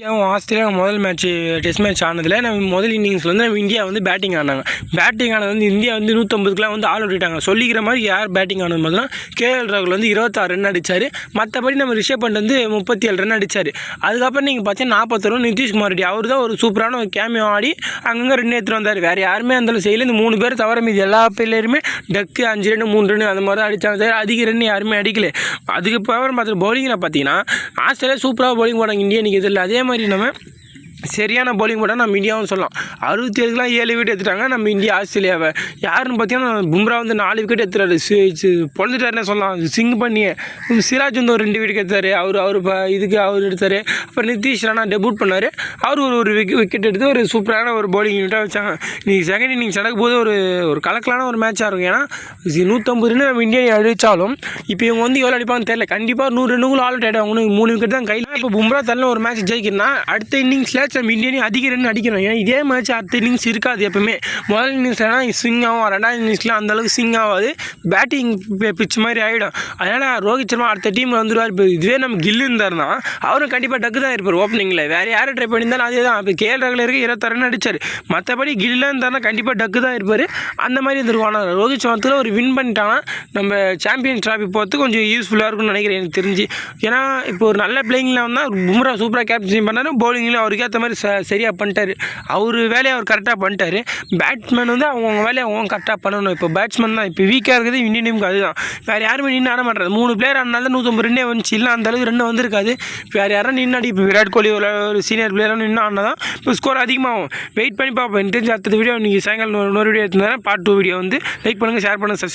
இந்தியாவும் ஆஸ்திரேலியா முதல் match test match ஆனதில் நம்ம முதல் இன்னிங்ஸில் வந்து நம்ம இந்தியா வந்து பேட்டிங் ஆனாங்க. பேட்டிங் ஆனது வந்து இந்தியா வந்து நூற்றம்பதுக்குலாம் வந்து ஆல் விட்டுட்டாங்க சொல்லிக்கிற மாதிரி யார் பேட்டிங் ஆனது பார்த்தீங்கன்னா கேஎல் ராகுல் வந்து இருபத்தாறு ரன் அடிச்சார். மற்றபடி நம்ம ரிஷப் பண்ட் வந்து முப்பத்தி ஏழு ரன் அடிச்சார். அதுக்கப்புறம் நீங்கள் பார்த்தீங்கன்னா நாற்பத்தொரு நிதிஷ்குமார் ரெட்டி. அவர் தான் ஒரு சூப்பரான ஒரு கேமியோ ஆடி அங்கங்கே ரன் எடுத்துகிட்டு வந்தார். வேறு யாருமே அந்த செய்யல. இந்த மூணு பேர் தவிர மீதி எல்லா பிள்ளையுமே டக்கு அஞ்சு ரன் மூணு ரன் அந்த மாதிரி தான் அடித்தாங்க தவிர அதிக ரன் யாருமே அடிக்கல. அதுக்கு அப்புறம் பார்த்து பவுலிங்கில் பார்த்தீங்கன்னா ஆஸ்திரேலியா சூப்பராக பவுலிங் போனாங்க. இந்தியா நிற்கிறது இதில் அதே மாதிரி நம்ம சரியான போலிங் போட்டால் நம்ம இந்தியாவும் சொல்லலாம். அறுபத்தி ஏழுக்குலாம் ஏழு விக்கெட் எடுத்துட்டாங்க. நம்ம இந்தியா ஆஸ்திரேலியாவை. யாருன்னு பார்த்தீங்கன்னா பும்ரா வந்து நாலு விக்கெட் எடுத்துறாரு பொழுதுட்டாருன்னு சொல்லலாம். சிங் பண்ணியே. சிராஜ் வந்து ஒரு ரெண்டு விக்கெட் எடுத்தார். அவர் அவர் இப்போ இதுக்கு அவர் எடுத்தார். அப்புறம் நிதிஷ் ராணா டெபூட் பண்ணார். அவர் ஒரு ஒரு விக்கெட் எடுத்து ஒரு சூப்பரான ஒரு பவுலிங் யூனிட்டாக வச்சாங்க. இன்னைக்கு செகண்ட் இன்னிங்ஸ் நடக்கும் போது ஒரு ஒரு கலக்கலான ஒரு மேட்சாக இருக்கும். ஏன்னா நூற்றம்பது ரன் நம்ம இந்தியா அடித்தாலும் இப்போ இவங்க வந்து எவ்வளோ அடிப்பாங்கன்னு தெரியல. கண்டிப்பாக நூறு ரன்னுக்குள்ள ஆல் அவுட் ஆகிடும் மூணு விக்கெட் தான் கையில். இப்போ பும்ரா தள்ள ஒரு மேட்ச் ஜெயிக்கணும்னா அடுத்த இன்னிங்ஸில் நம்ம இந்தியனே அதிக ரன் அடிக்கணும். ஏன்னா இதே மேட்ச் அடுத்த இன்னிங்ஸ் இருக்காது எப்பவுமே. முதல் இன்னிங்ஸ்லாம் ஸ்விங் ஆகும். ரெண்டாவது இன்னிங்ஸ்லாம் அந்த அளவுக்கு ஸ்விங் ஆகாது. பேட்டிங் பிச் மாதிரி ஆகிடும் அதனால் ரோஹித் சர்மா அடுத்த டீம் வந்துடுவார் இப்போ இதுவே நம்ம கில்லு இருந்தார்னா அவரும் கண்டிப்பாக டக்கு தான் இருப்பார் ஓப்பனிங்கில் வேறு யாரும் ட்ரை பண்ணியிருந்தாலும் அதே தான் இப்போ கேஎல் ராகுலருக்கு இருபத்தாறு ரன் அடித்தார் மற்றபடி கில்லாம் இருந்தார்னா கண்டிப்பாக டக்கு தான் இருப்பார். அந்த மாதிரி இருந்திருக்கும். ஆனால் ரோஹித் சர்மாத்தில் ஒரு வின் பண்ணிட்டாங்கன்னா நம்ம சாம்பியன் ட்ராஃபி போகிறது கொஞ்சம் யூஸ்ஃபுல்லாக இருக்கும்னு நினைக்கிறேன் எனக்கு தெரிஞ்சு. ஏன்னா இப்போ ஒரு நல்ல பிளேயிங்கில் வந்தால் பும்ரா சூப்பராக கேப்டன்சி பண்ணார். பவுலிங்கில் அவருக்கு ஏற்ற மாதிரி ச சரியாக பண்ணிட்டாரு. அவர் வேலையை அவர் கரெக்டாக பண்ணிட்டாரு. பேட்ஸ்மேன் வந்து அவங்கவுங்க வேலையை அவங்க கரெக்டாக பண்ணணும். இப்போ பேட்ஸ்மேன் தான். இப்போ வீக்காக இருக்குது இந்தியன் டீமுக்கு அதுதான். வேறு யாருமே நின்று ஆட மாட்டாரு மூணு பிளேயர் ஆனாலும் நூற்றம்பது ரெண்டே வந்துச்சு. இல்லை அந்த அளவுக்கு ரெண்டு வந்திருக்காது. வேறு யாரும் நின்று ஆடி இப்போ விராட் கோலி ஒரு சீனியர் பிளேயரும் நின்று ஆடினா தான் இப்போ ஸ்கோர் அதிகமாகும். வெயிட் பண்ணி பார்ப்போம். எனக்கு அடுத்த வீடியோ நீங்கள் சாயங்காலம் இன்னொரு வீடியோ எடுத்துருந்தேன் பார்ட் டூ வீடியோ வந்து லைக் பண்ணுங்கள் ஷேர் பண்ணுங்கள் சப்ஸ்கிரைப்